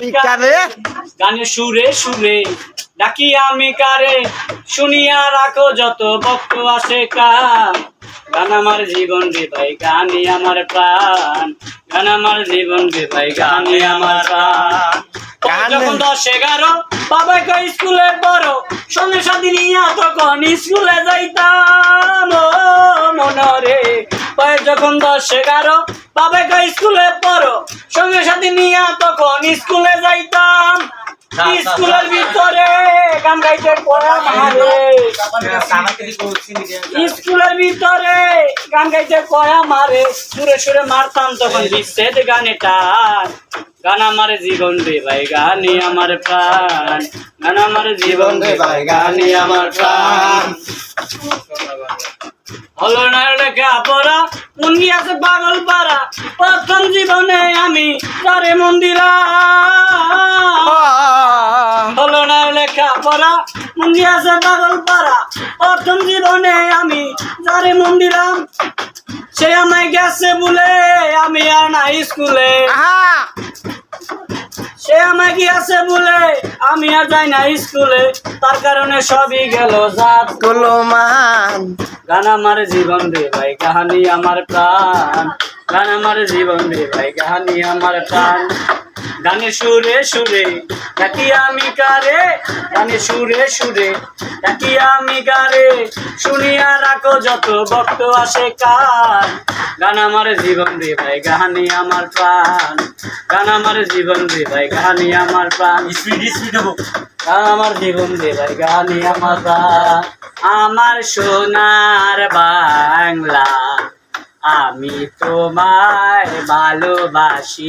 কারে? গানে সুরে সুরে। ডাকি আমি কারে? শুনিয়া রাখো যত ভক্ত আসে কান গান আমার জীবন রে ভাই গানে আমার প্রাণ। গান আমার জীবন রে ভাই গানে আমার প্রাণ। যখন দশ এগারো বাবা কই স্কুলে পড়ো। সঙ্গে সাথে নিয়ে তখন স্কুলে যাইতাম। ও মনরে। বয়স যখন দশ এগারো বাবা কই স্কুলে পড়ো। সঙ্গে সাথে নিয়ে তখন স্কুলে যাইতাম। স্কুলের ভিতরে গান গাইতে পড়া মারে। স্কুলের ভিতরে গান গাইতে কয়া মারে। সুরে সুরে মারতাম তখন বিচ্ছেদ গানে টান গান আমার জীবন রে ভাই গানে আমার প্রাণ। গান আমার জীবন রে ভাই গানে আমার প্রাণ। হলো না লেখা পড়া মুন্ডি আছে পাগল পাড়া প্রথম জীবনে আমি তারে মন্দিরা হলো না লেখা পড়া মুন্ডি আছে পাগল পাড়া প্রথম জীবনে আমি যারে মন্দিরাম সে আমায় গেছে বলে আমি আর না স্কুলে। আহা। আমায় গিয়েছে বলে আমি আর যাই না স্কুলে। তার কারণে সবই গেল জাত কলমান গান আমার জীবন রে ভাই, কাহানি আমার প্রাণ। গান আমার জীবন রে ভাই, কাহানি আমার প্রাণ। গানে সুরে সুরে ডাকি আমি কারে। গানে সুরে সুরে ডাকি আমি গারে শুনিয়া রাখো যত ভক্ত আসে কান গান আমার জীবন রে ভাই গাহানি আমার প্রাণ। গান আমার জীবন রে ভাই গাহানি আমার প্রাণ। গান আমার জীবন রে ভাই গাহানি আমার প্রাণ। আমার সোনার বাংলা আমি তোমায় ভালোবাসি।